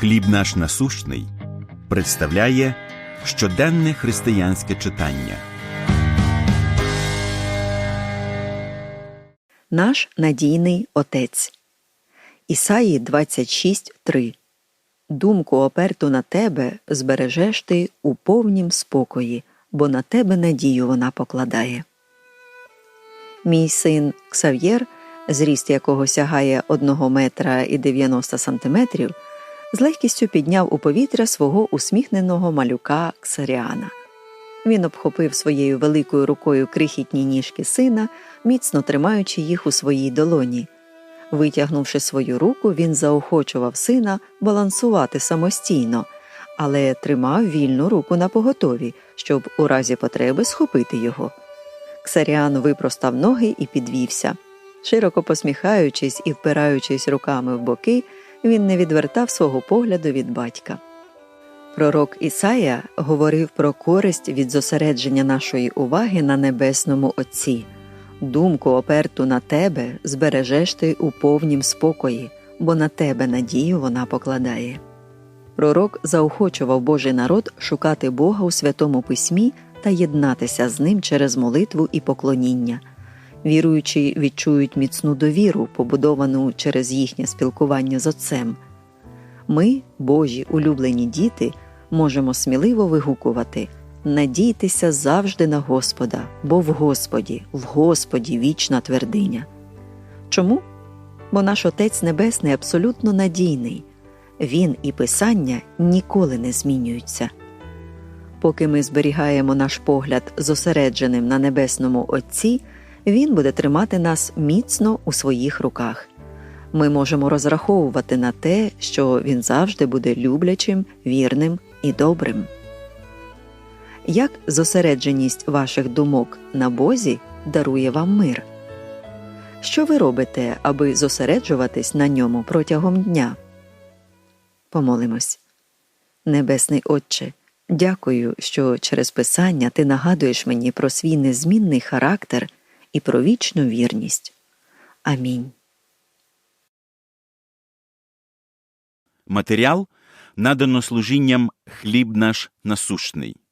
Хліб наш насущний представляє щоденне християнське читання. Наш надійний Отець. Ісаї 26.3 Думку оперту на тебе збережеш ти у повнім спокої, бо на тебе надію вона покладає. Мій син Ксав'єр, зріст якого сягає 1 метра і 90 сантиметрів, з легкістю підняв у повітря свого усміхненого малюка Ксаріана. Він обхопив своєю великою рукою крихітні ніжки сина, міцно тримаючи їх у своїй долоні. Витягнувши свою руку, він заохочував сина балансувати самостійно, але тримав вільну руку на поготові, щоб у разі потреби схопити його. Ксаріан випростав ноги і підвівся. Широко посміхаючись і впираючись руками в боки, він не відвертав свого погляду від батька. Пророк Ісая говорив про користь від зосередження нашої уваги на небесному Отці. Думку оперту на тебе збережеш ти у повнім спокої, бо на тебе надію вона покладає. Пророк заохочував Божий народ шукати Бога у Святому Письмі та єднатися з ним через молитву і поклоніння. Віруючі відчують міцну довіру, побудовану через їхнє спілкування з Отцем. Ми, Божі улюблені діти, можемо сміливо вигукувати надійтеся завжди на Господа, бо в Господі, в Господі вічна твердиня. Чому? Бо наш Отець Небесний абсолютно надійний, Він і Писання ніколи не змінюються. Поки ми зберігаємо наш погляд зосередженим на небесному Отці, Він буде тримати нас міцно у своїх руках. Ми можемо розраховувати на те, що Він завжди буде люблячим, вірним і добрим. Як зосередженість ваших думок на Бозі дарує вам мир? Що ви робите, аби зосереджуватись на ньому протягом дня? Помолимось. Небесний Отче, дякую, що через Писання ти нагадуєш мені про свій незмінний характер і про вічну вірність. Амінь. Матеріал надано служінням хліб наш насущний.